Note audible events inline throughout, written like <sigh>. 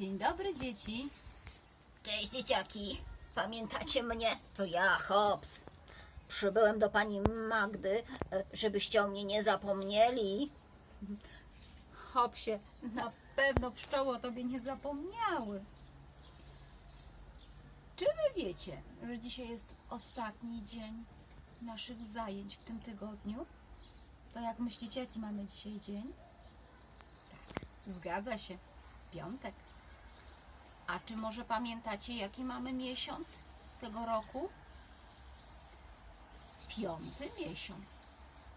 Dzień dobry, dzieci. Cześć dzieciaki, pamiętacie mnie? To ja, Hobbs. Przybyłem do pani Magdy, żebyście o mnie nie zapomnieli. Hopsie, na pewno pszczoły o tobie nie zapomniały. Czy wy wiecie, że dzisiaj jest ostatni dzień naszych zajęć w tym tygodniu? To jak myślicie, jaki mamy dzisiaj dzień? Tak, zgadza się. Piątek. A czy może pamiętacie, jaki mamy miesiąc tego roku? Piąty miesiąc.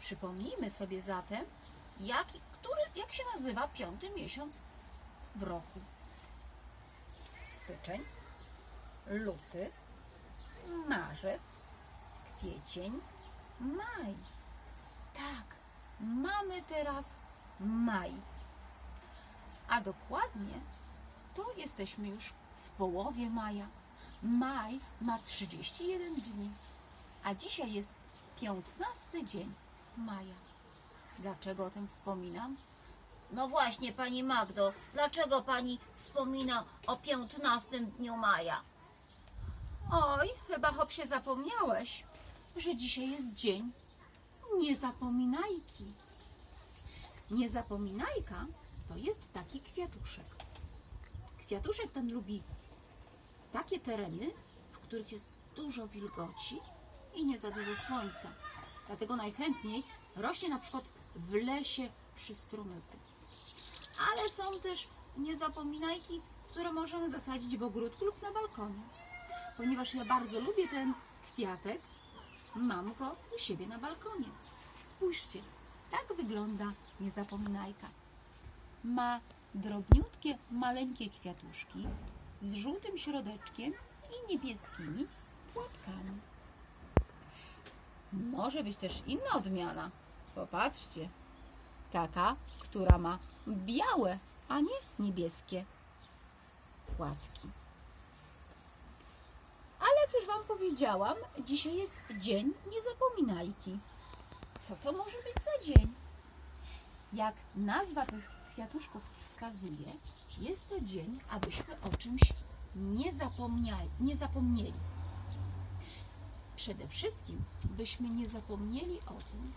Przypomnijmy sobie zatem, który, jak się nazywa piąty miesiąc w roku. Styczeń, luty, marzec, kwiecień, maj. Tak, mamy teraz maj. A dokładnie to jesteśmy już w połowie maja. Maj ma 31 dni, a dzisiaj jest 15 dzień maja. Dlaczego o tym wspominam? No właśnie, pani Magdo, dlaczego pani wspomina o 15 dniu maja? Oj, chyba hop się zapomniałeś, że dzisiaj jest dzień niezapominajki. Niezapominajka to jest taki kwiatuszek. Kwiatuszek ten lubi takie tereny, w których jest dużo wilgoci i nie za dużo słońca. Dlatego najchętniej rośnie na przykład w lesie przy strumyku. Ale są też niezapominajki, które możemy zasadzić w ogródku lub na balkonie. Ponieważ ja bardzo lubię ten kwiatek, mam go u siebie na balkonie. Spójrzcie, tak wygląda niezapominajka. Ma drobniutkie, maleńkie kwiatuszki z żółtym środeczkiem i niebieskimi płatkami. Może być też inna odmiana. Popatrzcie. Taka, która ma białe, a nie niebieskie płatki. Ale jak już Wam powiedziałam, dzisiaj jest dzień niezapominajki. Co to może być za dzień? Jak nazwa tych kwiatuszków wskazuje, jest to dzień, abyśmy o czymś nie, nie zapomnieli. Przede wszystkim, byśmy nie zapomnieli o tym,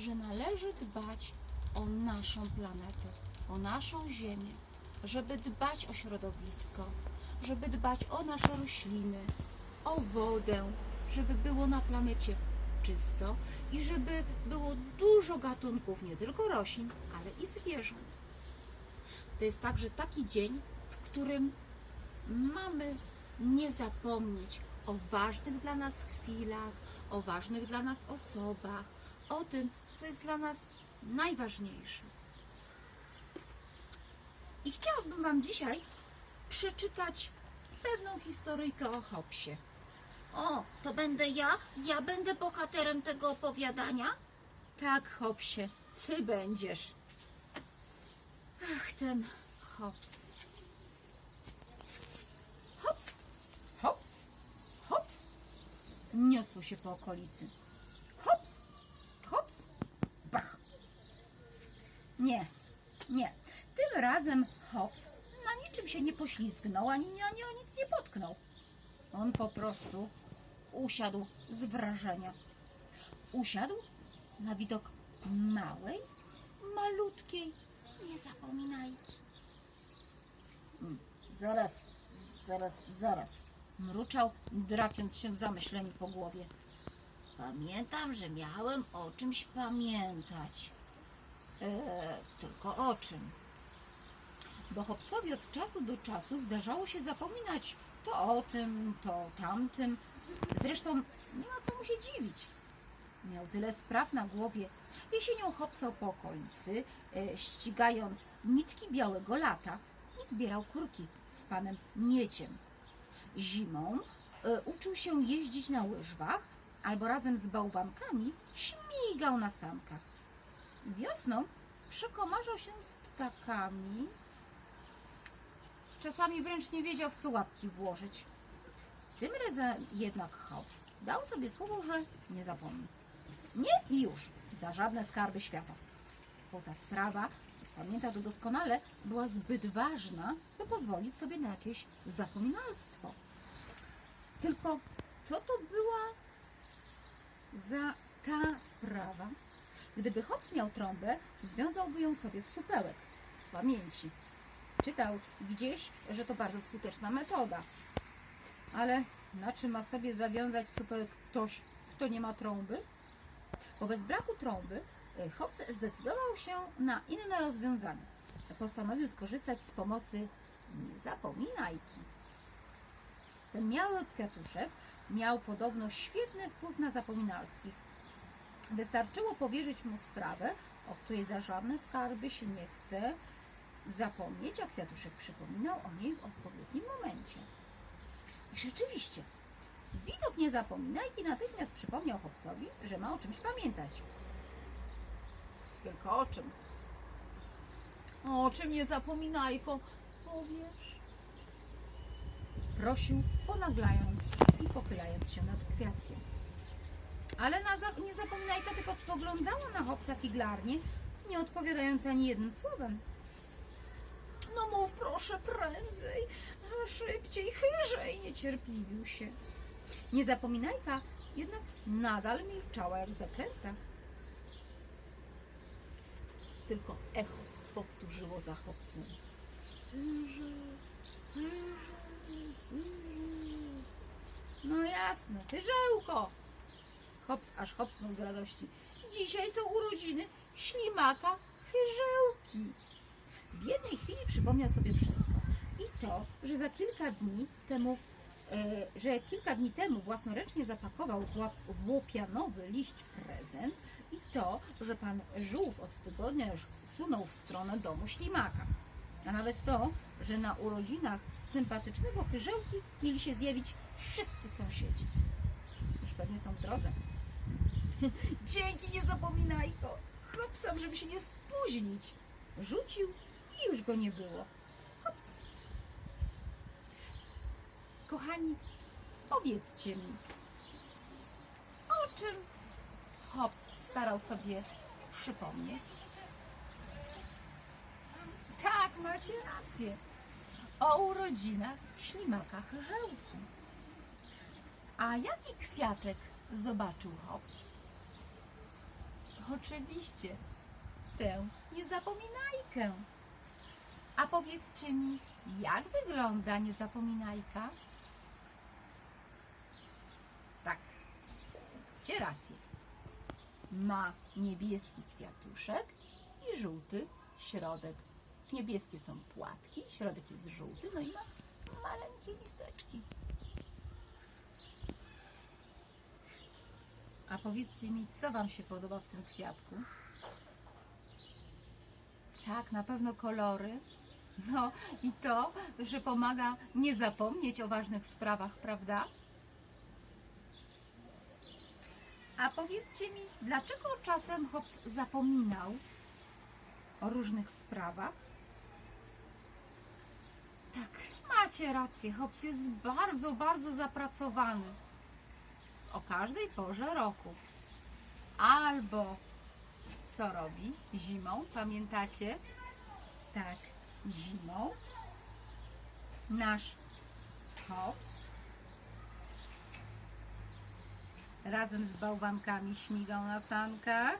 że należy dbać o naszą planetę, o naszą Ziemię, żeby dbać o środowisko, żeby dbać o nasze rośliny, o wodę, żeby było na planecie czysto i żeby było dużo gatunków, nie tylko roślin, ale i zwierząt. To jest także taki dzień, w którym mamy nie zapomnieć o ważnych dla nas chwilach, o ważnych dla nas osobach, o tym, co jest dla nas najważniejsze. I chciałabym Wam dzisiaj przeczytać pewną historyjkę o Hobsie. O, to będę ja? Ja będę bohaterem tego opowiadania? Tak, Hobsie, ty będziesz. Ach, ten Hobbs. Hobbs, Hobbs, Hobbs. Niosło się po okolicy. Hobbs, Hobbs, bach. Nie, nie. Tym razem Hobbs na niczym się nie poślizgnął, ani, ani o nic nie potknął. On po prostu usiadł z wrażenia. Usiadł na widok małej, malutkiej niezapominajki. Zaraz, zaraz, zaraz. Mruczał, drapiąc się w zamyśleniu po głowie. Pamiętam, że miałem o czymś pamiętać. E, tylko o czym? Bo Hobsowi od czasu do czasu zdarzało się zapominać to o tym, to o tamtym. Zresztą nie ma co mu się dziwić. Miał tyle spraw na głowie. Jesienią hopsał po okolicy, e, ścigając nitki białego lata i zbierał kurki z panem Mieciem. Zimą e, uczył się jeździć na łyżwach albo razem z bałwankami śmigał na sankach. Wiosną przekomarzał się z ptakami. Czasami wręcz nie wiedział, w co łapki włożyć. Tym razem jednak Hobbs dał sobie słowo, że nie zapomni. Nie i już, za żadne skarby świata. Bo ta sprawa pamięta to doskonale, była zbyt ważna, by pozwolić sobie na jakieś zapominalstwo. Tylko co to była za ta sprawa? Gdyby Hobbes miał trąbę, związałby ją sobie w supełek pamięci. Czytał gdzieś, że to bardzo skuteczna metoda. Ale na czym ma sobie zawiązać supełek ktoś, kto nie ma trąby? Wobec braku trąby y, Hobbes zdecydował się na inne rozwiązanie. Postanowił skorzystać z pomocy niezapominajki. Ten mały kwiatuszek miał podobno świetny wpływ na zapominalskich. Wystarczyło powierzyć mu sprawę, o której za żadne skarby się nie chce zapomnieć, a kwiatuszek przypominał o niej w odpowiednim momencie. I rzeczywiście, widok niezapominajki natychmiast przypomniał Hobsowi, że ma o czymś pamiętać. Tylko o czym? O czym niezapominajko? Powiesz? Prosił, ponaglając i pochylając się nad kwiatkiem. Ale na za- niezapominajka tylko spoglądała na Hobsa figlarnie, nie odpowiadając ani jednym słowem. No mów proszę prędzej, szybciej, chyżej, niecierpliwił się. Niezapominajka jednak nadal milczała jak zaklęta. Tylko echo powtórzyło za Hobsem. No jasne, tyżełko! Hops aż hopsnął z radości. Dzisiaj są urodziny ślimaka chyżełki. W jednej chwili przypomniał sobie wszystko. I to, że za kilka dni temu, że kilka dni temu własnoręcznie zapakował w, łopianowy liść prezent i to, że pan żółw od tygodnia już sunął w stronę domu ślimaka. A nawet to, że na urodzinach sympatycznego chyżełki mieli się zjawić wszyscy sąsiedzi. Już pewnie są w drodze. <laughs> Dzięki, nie zapominajko. Hopsam, żeby się nie spóźnić. Rzucił i już go nie było. Hops. Kochani, powiedzcie mi, o czym Hops starał sobie przypomnieć? Tak, macie rację. O urodzinach ślimaka Żełki. A jaki kwiatek zobaczył Hobbs? Oczywiście, tę niezapominajkę. A powiedzcie mi, jak wygląda niezapominajka? Tak, macie rację. Ma niebieski kwiatuszek i żółty środek. Niebieskie są płatki, środek jest żółty, no i ma maleńkie listeczki. A powiedzcie mi, co Wam się podoba w tym kwiatku? Tak, na pewno kolory. No i to, że pomaga nie zapomnieć o ważnych sprawach, prawda? A powiedzcie mi, dlaczego czasem Hobbes zapominał o różnych sprawach? Tak, macie rację. Hobbes jest bardzo, bardzo zapracowany. O każdej porze roku. Albo co robi zimą, pamiętacie? Tak, zimą. Nasz Hobbes razem z bałwankami śmigał na sankach.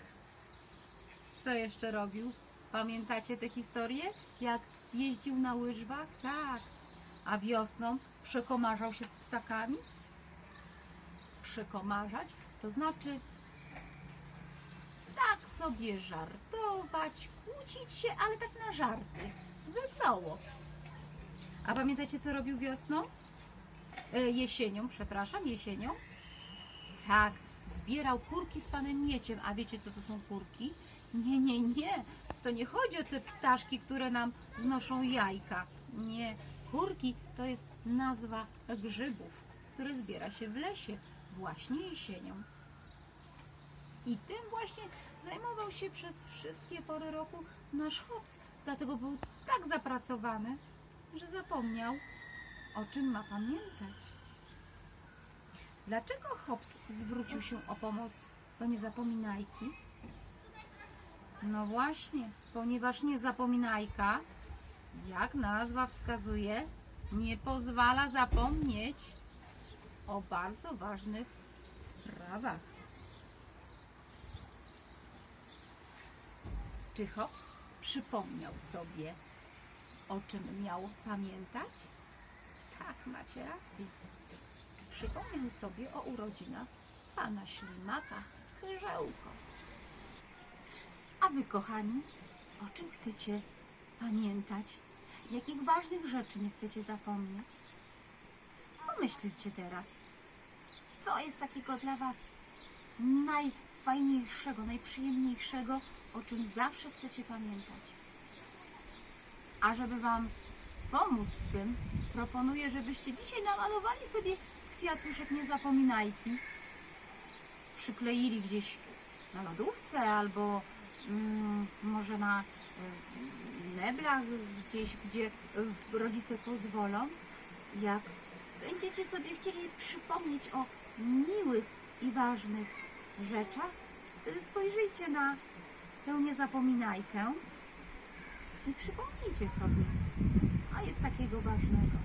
Co jeszcze robił? Pamiętacie tę historię? Jak jeździł na łyżwach? Tak. A wiosną przekomarzał się z ptakami? Przekomarzać to znaczy tak sobie żartować, kłócić się, ale tak na żarty. Wesoło. A pamiętacie, co robił wiosną? E, jesienią, przepraszam, jesienią? Tak, zbierał kurki z panem Mieciem. A wiecie, co to są kurki? Nie, nie, nie. To nie chodzi o te ptaszki, które nam znoszą jajka. Nie, kurki to jest nazwa grzybów, które zbiera się w lesie właśnie jesienią. I tym właśnie zajmował się przez wszystkie pory roku nasz Hobbes. Dlatego był tak zapracowany, że zapomniał, o czym ma pamiętać. Dlaczego Hobbes zwrócił się o pomoc do niezapominajki? No właśnie, ponieważ niezapominajka, jak nazwa wskazuje, nie pozwala zapomnieć o bardzo ważnych sprawach. Czy Hobbes przypomniał sobie, o czym miał pamiętać? Tak, macie rację. Przypomniał sobie o urodzinach pana ślimaka Chyżełko. A wy, kochani, o czym chcecie pamiętać? Jakich ważnych rzeczy nie chcecie zapomnieć? Pomyślcie teraz, co jest takiego dla was najfajniejszego, najprzyjemniejszego, o czym zawsze chcecie pamiętać? A żeby wam pomóc w tym, proponuję, żebyście dzisiaj namalowali sobie kwiatuszek niezapominajki, przykleili gdzieś na lodówce albo mm, może na y, meblach gdzieś, gdzie rodzice pozwolą. Jak będziecie sobie chcieli przypomnieć o miłych i ważnych rzeczach, wtedy spojrzyjcie na tę niezapominajkę i przypomnijcie sobie, co jest takiego ważnego.